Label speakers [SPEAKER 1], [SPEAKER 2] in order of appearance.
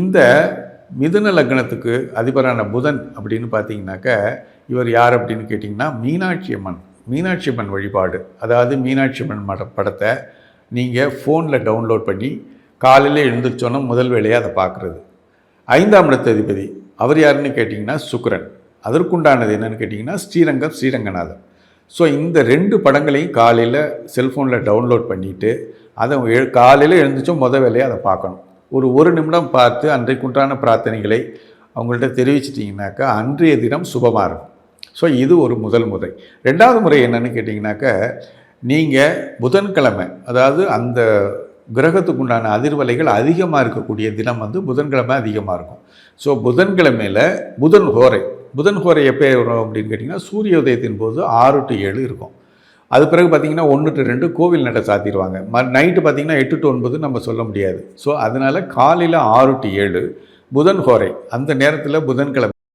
[SPEAKER 1] இந்த மிதுன லக்னத்துக்கு அதிபரான புதன் அப்படின்னு பார்த்தீங்கன்னாக்க இவர் யார் அப்படின்னு கேட்டிங்கன்னா மீனாட்சி அம்மன். மீனாட்சி அம்மன் வழிபாடு. அதாவது மீனாட்சி அம்மன் மட படத்தை நீங்கள் ஃபோனில் டவுன்லோட் பண்ணி காலையில் எழுந்திரிச்சோன்னா முதல் வேலையாக அதை பார்க்குறது. ஐந்தாம் இடத்து அதிபதி அவர் யாருன்னு கேட்டிங்கன்னா சுக்கரன். அதற்குண்டானது என்னென்னு கேட்டிங்கன்னா ஸ்ரீரங்கம் ஸ்ரீரங்கநாதன். ஸோ இந்த ரெண்டு படங்களையும் காலையில் செல்ஃபோனில் டவுன்லோட் பண்ணிவிட்டு அதை காலையில் எழுந்திரிச்சோம் முதல் வேலையை அதை பார்க்கணும். ஒரு ஒரு நிமிடம் பார்த்து அன்றைக்குண்டான பிரார்த்தனைகளை அவங்கள்ட்ட தெரிவிச்சிட்டிங்கனாக்கா அன்றைய தினம் சுபமாக இருக்கும் ஸோ இது ஒரு முதல் முறை. ரெண்டாவது முறை என்னென்னு கேட்டிங்கனாக்கா நீங்கள் புதன்கிழமை அதாவது அந்த கிரகத்துக்கு உண்டான அதிர்வலைகள் அதிகமாக இருக்கக்கூடிய தினம் வந்து புதன்கிழமை அதிகமாக இருக்கும். ஸோ புதன்கிழமையில் புதன் ஹோரை புதன் ஹோரை எப்போ வரும் அப்படின்னு கேட்டிங்கன்னா சூரிய உதயத்தின் போது ஆறு டு ஏழு இருக்கும். அது பிறகு பார்த்தீங்கன்னா ஒன்று டு ரெண்டு கோவில் நடை சாத்திடுவாங்க. ம நைட்டு பார்த்தீங்கன்னா எட்டு டு ஒன்பது நம்ம சொல்ல முடியாது. ஸோ அதனால் காலையில் ஆறு டு ஏழு புதன் ஹோரை அந்த நேரத்தில் புதன்கிழமை